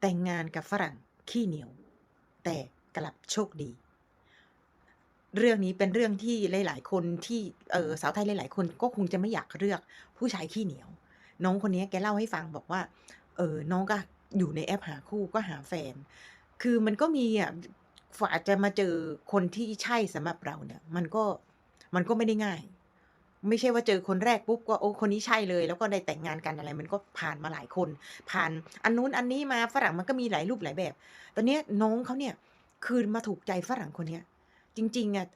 แต่งงานกับฝรั่งขี้เหนียว แต่กลับโชคดี เรื่องนี้เป็นเรื่องที่หลาย ๆ คนที่เออสาวไทยหลาย ๆ คนก็คงจะไม่อยากเลือกผู้ชายขี้เหนียว น้องคนนี้แกเล่าให้ฟังบอกว่า เออน้องก็อยู่ในแอปหาคู่ก็หาแฟน คือมันก็มีอะฝาจะมาเจอคนที่ใช่สำหรับเราเนี่ย มันก็มันก็ไม่ได้ง่าย ไม่ใช่ว่าเจอคนแรกปุ๊บก็โอ้คนนี้ใช่เลย แล้วก็ได้แต่งงานกันอะไร มันก็ผ่านมาหลายคน ผ่านอันนู้นอันนี้มาฝรั่งมันก็มีหลายรูปหลายแบบ ตอนเนี้ยน้องเขาเนี่ยคืนมาถูกใจฝรั่งคนเนี้ย จริงๆอะ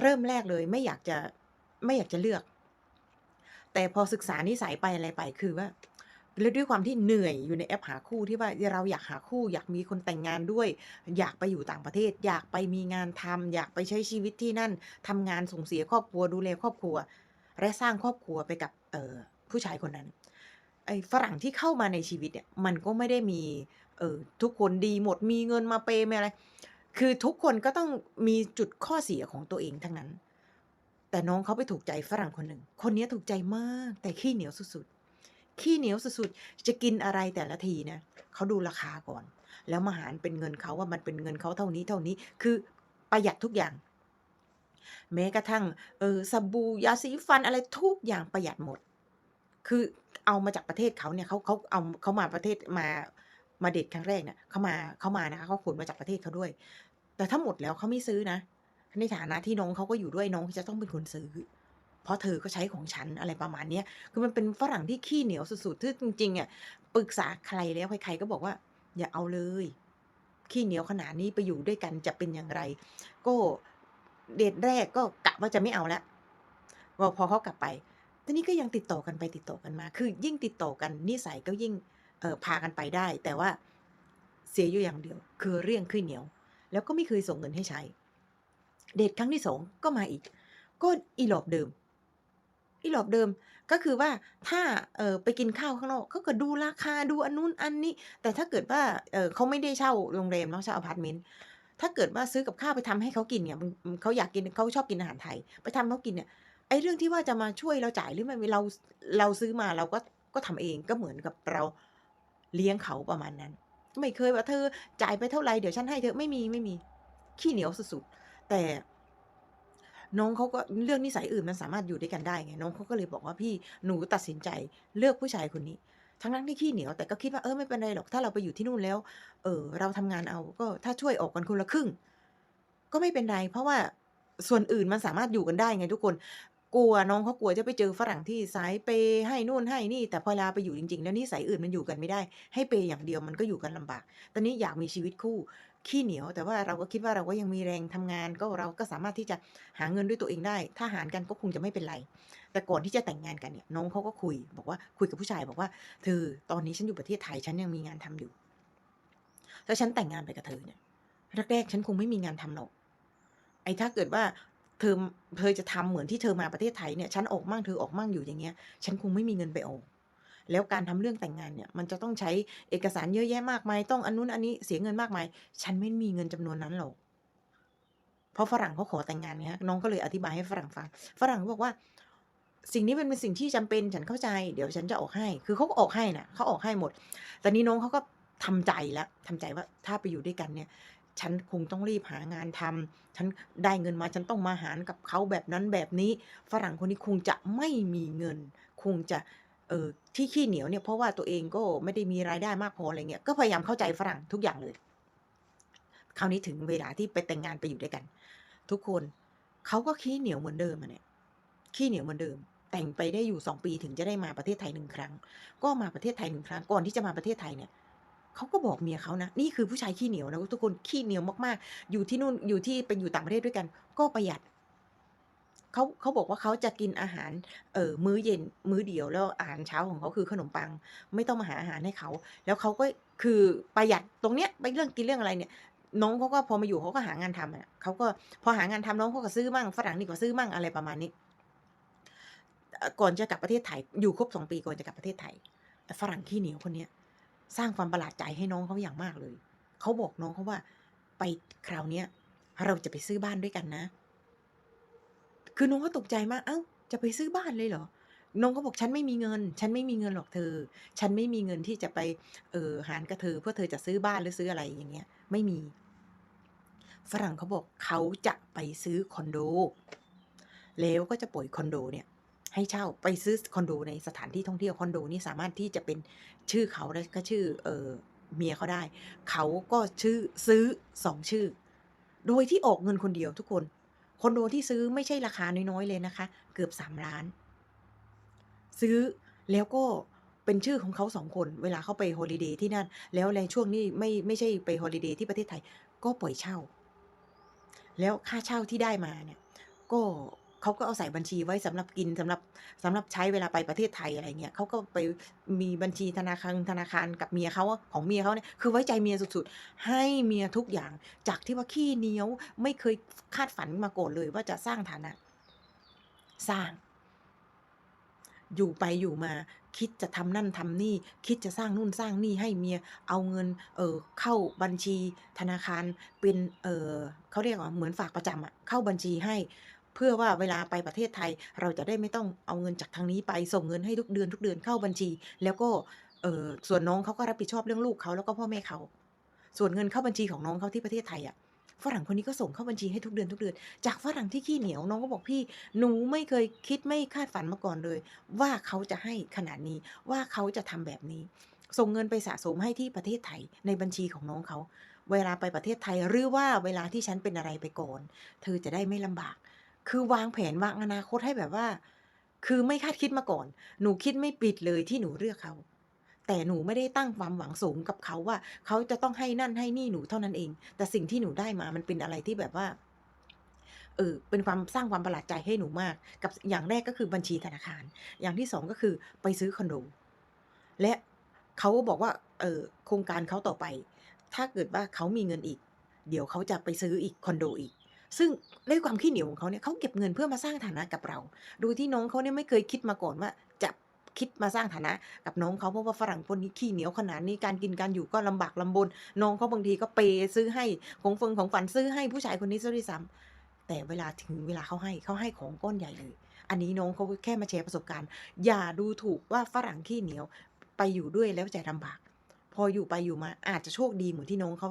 เริ่มแรกเลยไม่อยากจะไม่อยากจะเลือก แต่พอศึกษานิสัยไปอะไรไปคือว่าแล้วด้วยความที่เหนื่อยอยู่ในแอปหาคู่ที่ว่าเราอยากหาคู่ อยากมีคนแต่งงานด้วย อยากไปอยู่ต่างประเทศ อยากไปมีงานทำอยากไปใช้ชีวิตที่นั่นทำงานส่งเสียครอบครัวดูแลครอบครัว และสร้างครอบครัวไปกับเออผู้ชายคนนั้นไอ้ฝรั่งที่เข้ามาในชีวิตเนี่ยมันก็ไม่ได้มีเออทุกคนดีหมดมีเงินมาเปย์มีอะไร คือทุกคนก็ต้องมีจุดข้อเสียของตัวเองทั้งนั้น แต่น้องเขาไปถูกใจฝรั่งคนหนึ่ง คนนี้ถูกใจมากแต่ขี้เหนียวสุดๆ ขี้เหนียวสุดๆ จะกินอะไรแต่ละทีนะเขาดูราคาก่อน แล้วมาหารเป็นเงินเขาว่ามันเป็นเงินเขาเท่านี้เท่านี้ คือประหยัดทุกอย่าง แม้กระทั่งเออสบู่ยาสีฟันอะไรทุกอย่างประหยัดหมด คือเอามาจากประเทศเขาเนี่ยเขาเขาเอาเขามาประเทศมามาเดทครั้งแรกเนี่ยเขามาเขามานะคะเขาขนมาจากประเทศเขาด้วย แต่ถ้าหมดแล้วเขาไม่ซื้อนะ ในฐานะที่น้องเขาก็อยู่ด้วยน้องจะต้องเป็นคนซื้อ เพราะเธอก็ใช้ของฉันอะไรประมาณเนี้ยคือมันเป็นฝรั่งที่ขี้เหนียวสุดๆที่จริงๆอะปรึกษาใครแล้วใครๆก็บอกว่า อย่าเอาเลยขี้เหนียวขนาดนี้ไปอยู่ด้วยกันจะเป็นอย่างไร ก็ เดทแรกก็กะว่าจะไม่เอาละว่าพอเขากลับไปตอนนี้ก็ยังติดต่อกันไปติดต่อกันมา คือยิ่งติดต่อกันนิสัยก็ยิ่งเออพากันไปได้ แต่ว่าเสียอยู่อย่างเดียว คือเรื่องขี้นเหนียว แล้วก็ไม่เคยส่งเงินให้ใช้ เดทครั้งที่สองก็มาอีก ก็อีหลอบเดิม อีหลอบเดิมก็คือว่าถ้าเออไปกินข้าวข้างนอกเขาก็ดูราคาดูอันนู้นอันนี้ แต่ถ้าเกิดว่าเออเขาไม่ได้เช่าโรงแรมเนาะเช่าอพาร์ตเมนต์ ถ้าเกิดว่าซื้อกับข้าวไปทำให้เขากินเนี่ยเขาอยากกินเขาชอบกินอาหารไทย ไปทำเขากินเนี่ยไอ้เรื่องที่ว่าจะมาช่วยเราจ่ายหรือไม่เราเราซื้อมาเราก็ก็ทำเองก็เหมือนกับเราเลี้ยงเขาประมาณนั้น ไม่เคยว่าเธอจ่ายไปเท่าไหร่เดี๋ยวฉันให้เธอไม่มีไม่มีขี้เหนียวสุดๆแต่น้องเขาก็เรื่องนิสัยอื่นมันสามารถอยู่ด้วยกันได้ไงน้องเขาก็เลยบอกว่าพี่หนูตัดสินใจเลือกผู้ชายคนนี้ ทั้งนั้นที่ขี้เหนียวแต่ก็คิดว่าเออไม่เป็นไรหรอกถ้าเราไปอยู่ที่นู่นแล้ว เออเราทำงานเอาก็ถ้าช่วยออกกันคนละครึ่ง ก็ไม่เป็นไร เพราะว่าส่วนอื่นมันสามารถอยู่กันได้ไงทุกคนกลัวน้องเขากลัวจะไปเจอฝรั่งที่สายเปย์ให้นู่นให้นี่ แต่พอเวลาไปอยู่จริงๆ แล้วนิสัยอื่นมันอยู่กันไม่ได้ ให้เปย์อย่างเดียวมันก็อยู่กันลำบาก ตอนนี้อยากมีชีวิตคู่ ขี้เหนียว แต่ว่าเราก็คิดว่าเราก็ยังมีแรงทำงาน ก็เราก็สามารถที่จะหาเงินด้วยตัวเองได้ ถ้าหารกันก็คงจะไม่เป็นไร แต่ก่อนที่จะแต่งงานกันเนี่ยน้องเขาก็คุย บอกว่าคุยกับผู้ชายบอกว่า เธอตอนนี้ฉันอยู่ประเทศไทยฉันยังมีงานทำอยู่ถ้าฉันแต่งงานไปกับเธอเนี่ยแรกๆฉันคงไม่มีงานทำหรอกไอ้ถ้าเกิดว่าเธอเธอจะทำเหมือนที่เธอมาประเทศไทยเนี่ยฉันออกมั่งเธอออกมั่งอยู่อย่างเงี้ย ฉันคงไม่มีเงินไปออก แล้วการทำเรื่องแต่งงานเนี่ยมันจะต้องใช้เอกสารเยอะแยะมากมาย ต้องอันนู้นอันนี้เสียเงินมากมาย ฉันไม่มีเงินจำนวนนั้นหรอกเพราะฝรั่งเขาขอแต่งงานเนี่ยน้องก็เลยอธิบายให้ฝรั่งฟัง ฝรั่งบอกว่า สิ่งนี้มันเป็นสิ่งที่จำเป็นฉันเข้าใจ เดี๋ยวฉันจะออกให้ คือเขาออกให้นะเขาออกให้หมด แต่นี้น้องเขาก็ทำใจแล้วทำใจว่าถ้าไปอยู่ด้วยกันเนี่ย ฉันคงต้องรีบหางานทำฉันได้เงินมาฉันต้องมาหารกับเขาแบบนั้นแบบนี้ ฝรั่งคนนี้คงจะไม่มีเงิน คงจะ เออที่ขี้เหนียวเนี่ยเพราะว่าตัวเองก็ไม่ได้มีรายได้มากพออะไรเงี้ยก็พยายามเข้าใจฝรั่งทุกอย่างเลย คราวนี้ถึงเวลาที่ไปแต่งงานไปอยู่ด้วยกัน ทุกคนเขาก็ขี้เหนียวเหมือนเดิมอะเนี่ยขี้เหนียวเหมือนเดิม แต่งไปได้อยู่สองปีถึงจะได้มาประเทศไทยหนึ่งครั้ง ก็มาประเทศไทยหนึ่งครั้งก่อนที่จะมาประเทศไทยเนี่ยเขาก็บอกเมียเขานะนี่คือผู้ชายขี้เหนียวนะทุกคนขี้เหนียวมากๆ อยู่ที่นู่นอยู่ที่ไปอยู่ต่างประเทศด้วยกัน ก็ประหยัด เขาเขาบอกว่าเขาจะกินอาหารเออมื้อเย็นมื้อเดียวแล้วอาหารเช้าของเขาคือขนมปัง ไม่ต้องมาหาอาหารให้เขา แล้วเขาก็คือประหยัดตรงเนี้ยไปเรื่องกินเรื่องอะไรเนี่ยน้องเขาก็พอมาอยู่เขาก็หางานทำอะเขาก็พอหางานทำน้องเขาก็ซื้อมั่งฝรั่งนี่ก็ซื้อมั่งอะไรประมาณนี้ ก่อนจะกลับประเทศไทยอยู่ครบสองปีก่อนจะกลับประเทศไทยฝรั่งขี้เหนียวคนเนี้ยสร้างความประหลาดใจให้น้องเขาอย่างมากเลย เขาบอกน้องเขาว่า ไปคราวเนี้ยเราจะไปซื้อบ้านด้วยกันนะ คือน้องก็ตกใจมาก เอ้า จะไปซื้อบ้านเลยเหรอน้องก็บอกฉันไม่มีเงิน ฉันไม่มีเงินหรอกเธอ ฉันไม่มีเงินที่จะไป เออหารกับเธอเพื่อเธอจะซื้อบ้านหรือซื้ออะไรอย่างเงี้ย ไม่มี ฝรั่งเขาบอกเขาจะไปซื้อคอนโด แล้วก็จะปล่อยคอนโดเนี่ยให้เช่าไปซื้อคอนโดในสถานที่ท่องเที่ยวคอนโดนี่สามารถที่จะเป็นชื่อเขาและก็ชื่อเออเมียเขาได้ เขาก็ชื่อซื้อ2ชื่อ โดยที่ออกเงินคนเดียวทุกคน คอนโดที่ซื้อไม่ใช่ราคาน้อยๆเลยนะคะ เกือบสามล้าน ซื้อแล้วก็เป็นชื่อของเขาสองคน เวลาเขาไปฮอลิเดย์ที่นั่น แล้วในช่วงนี้ไม่ไม่ใช่ไปฮอลิเดย์ที่ประเทศไทย ก็ปล่อยเช่า แล้วค่าเช่าที่ได้มาเนี่ย ก็ เขาก็เอาใส่บัญชีไว้สำหรับกินสำหรับสำหรับใช้เวลาไปประเทศไทยอะไรเงี้ยเขาก็ไปมีบัญชีธนาคังธนาคารกับเมียเขาของเมียเขาเนี่ยคือไว้ใจเมียสุดๆ ให้เมียทุกอย่าง จากที่ว่าขี้เหนียวไม่เคยคาดฝันมาก่อนเลยว่าจะสร้างฐานะ สร้าง อยู่ไปอยู่มา คิดจะทำนั่นทำนี่ คิดจะสร้างนู่นสร้างนี่ให้เมียเอาเงิน เออเข้าบัญชีธนาคารเป็นเออเขาเรียกว่าเหมือนฝากประจำอะเข้าบัญชีให้ เพื่อว่าเวลาไปประเทศไทย เราจะได้ไม่ต้องเอาเงินจากทางนี้ไปส่งเงินให้ทุกเดือนทุกเดือนเข้าบัญชี แล้วก็เออส่วนน้องเขาก็รับผิดชอบเรื่องลูกเขาแล้วก็พ่อแม่เขา ส่วนเงินเข้าบัญชีของน้องเขาที่ประเทศไทยอะฝรั่งคนนี้ก็ส่งเข้าบัญชีให้ทุกเดือนทุกเดือน จากฝรั่งที่ขี้เหนียวน้องก็บอก"พี่ หนูไม่เคยคิดไม่คาดฝันมาก่อนเลย ว่าเขาจะให้ขนาดนี้ว่าเขาจะทำแบบนี้"ส่งเงินไปสะสมให้ที่ประเทศไทยในบัญชีของน้องเขา เวลาไปประเทศไทยหรือว่าเวลาที่ฉันเป็นอะไรไปก่อน เธอจะได้ไม่ลำบาก คือวางแผนวางอนาคตให้แบบว่า คือไม่คาดคิดมาก่อน หนูคิดไม่ผิดเลยที่หนูเลือกเขา แต่หนูไม่ได้ตั้งความหวังสูงกับเขาว่า เขาจะต้องให้นั่นให้นี่หนูเท่านั้นเอง แต่สิ่งที่หนูได้มามันเป็นอะไรที่แบบว่า เออ เป็นความสร้างความประหลาดใจให้หนูมาก กับอย่างแรกก็คือบัญชีธนาคาร อย่างที่2ก็คือไปซื้อคอนโด และเขาบอกว่า เออโครงการเขาต่อไป ถ้าเกิดว่าเขามีเงินอีก เดี๋ยวเขาจะไปซื้ออีกคอนโดอีก ซึ่งด้วยความขี้เหนียวของเขาเนี่ยเขาเก็บเงินเพื่อมาสร้างฐานะกับเรา โดยที่น้องเขาเนี่ยไม่เคยคิดมาก่อนว่าจะคิดมาสร้างฐานะกับน้องเขาเพราะว่าฝรั่งคนนี้ขี้เหนียวขนาดนี้การกินการอยู่ก็ลำบากลำบน น้องเขาบางทีก็เปย์ซื้อให้ของฟงของฝันซื้อให้ผู้ชายคนนี้เสียด้วยซ้ำแต่เวลาถึงเวลาเขาให้เขาให้ของก้อนใหญ่เลย อันนี้น้องเขาแค่มาแชร์ประสบการณ์ อย่าดูถูกว่าฝรั่งขี้เหนียวไปอยู่ด้วยแล้วจะลำบาก พออยู่ไปอยู่มาอาจจะโชคดีเหมือนที่น้องเขา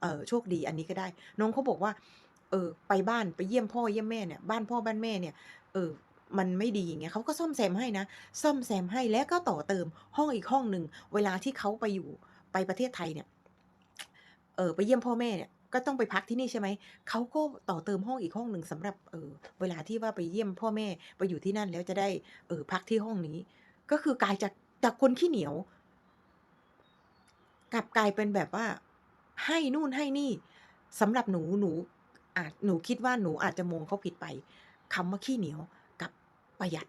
เอ่อโชคดีอันนี้ก็ได้ น้องเขาบอกว่า ออ ไปบ้านไปเยี่ยมพ่อเยี่ยมแม่เนี่ยบ้านพ่อบ้านแม่เนี่ย เออ มันไม่ดีอย่างเงี้ยเขาก็ซ่อมแซมให้นะ ซ่อมแซมให้แล้วก็ต่อเติมห้องอีกห้องหนึ่งเวลาที่เขาไปอยู่ไปประเทศไทยเนี่ย เออ ไปเยี่ยมพ่อแม่เนี่ยก็ต้องไปพักที่นี่ใช่ไหม เขาก็ต่อเติมห้องอีกห้องหนึ่งสำหรับเออเวลาที่ว่าไปเยี่ยมพ่อแม่ไปอยู่ที่นั่นแล้วจะได้เออพักที่ห้องนี้ ก็คือกลายจากจากคนขี้เหนียว กลับกลายเป็นแบบว่า ให้นู่นให้นี่สำหรับหนูหนู อาจหนูคิดว่าหนูอาจจะมองเขาผิดไปคำว่าขี้เหนียวกับประหยัด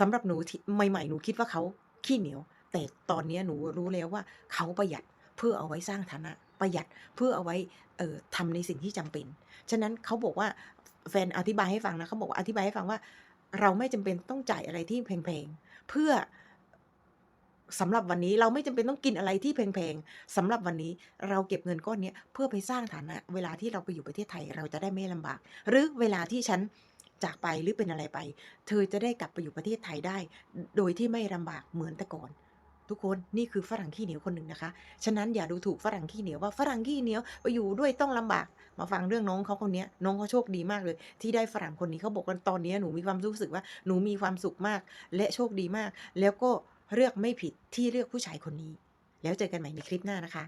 สำหรับหนูใหม่ๆหนูคิดว่าเขาขี้เหนียว แต่ตอนนี้หนูรู้แล้วว่าเขาประหยัดเพื่อเอาไว้สร้างฐานะประหยัดเพื่อเอาไว้เอ่อทำในสิ่งที่จำเป็น ฉะนั้นเขาบอกว่าแฟนอธิบายให้ฟังนะเขาบอกว่าอธิบายให้ฟังว่า เราไม่จำเป็นต้องจ่ายอะไรที่แพงๆเพื่อ สำหรับวันนี้เราไม่จำเป็นต้องกินอะไรที่แพงๆสำหรับวันนี้เราเก็บเงินก้อนนี้เพื่อไปสร้างฐานะ เวลาที่เราไปอยู่ประเทศไทยเราจะได้ไม่ลำบาก หรือเวลาที่ฉันจากไปหรือเป็นอะไรไป เธอจะได้กลับไปอยู่ประเทศไทยได้ โดยที่ไม่ลำบากเหมือนแต่ก่อน ทุกคนนี่คือฝรั่งขี้เหนียวคนหนึ่งนะคะ ฉะนั้นอย่าดูถูกฝรั่งขี้เหนียวว่าฝรั่งขี้เหนียวไปอยู่ด้วยต้องลำบาก มาฟังเรื่องน้องเขาคนนี้น้องเขาโชคดีมากเลย ที่ได้ฝรั่งคนนี้เขาบอกว่าตอนนี้หนูมีความรู้สึกว่าหนูมีความสุขมาก และโชคดีมาก แล้วก็ เลือกไม่ผิดที่เลือกผู้ชายคนนี้ แล้วเจอกันใหม่ในคลิปหน้านะคะ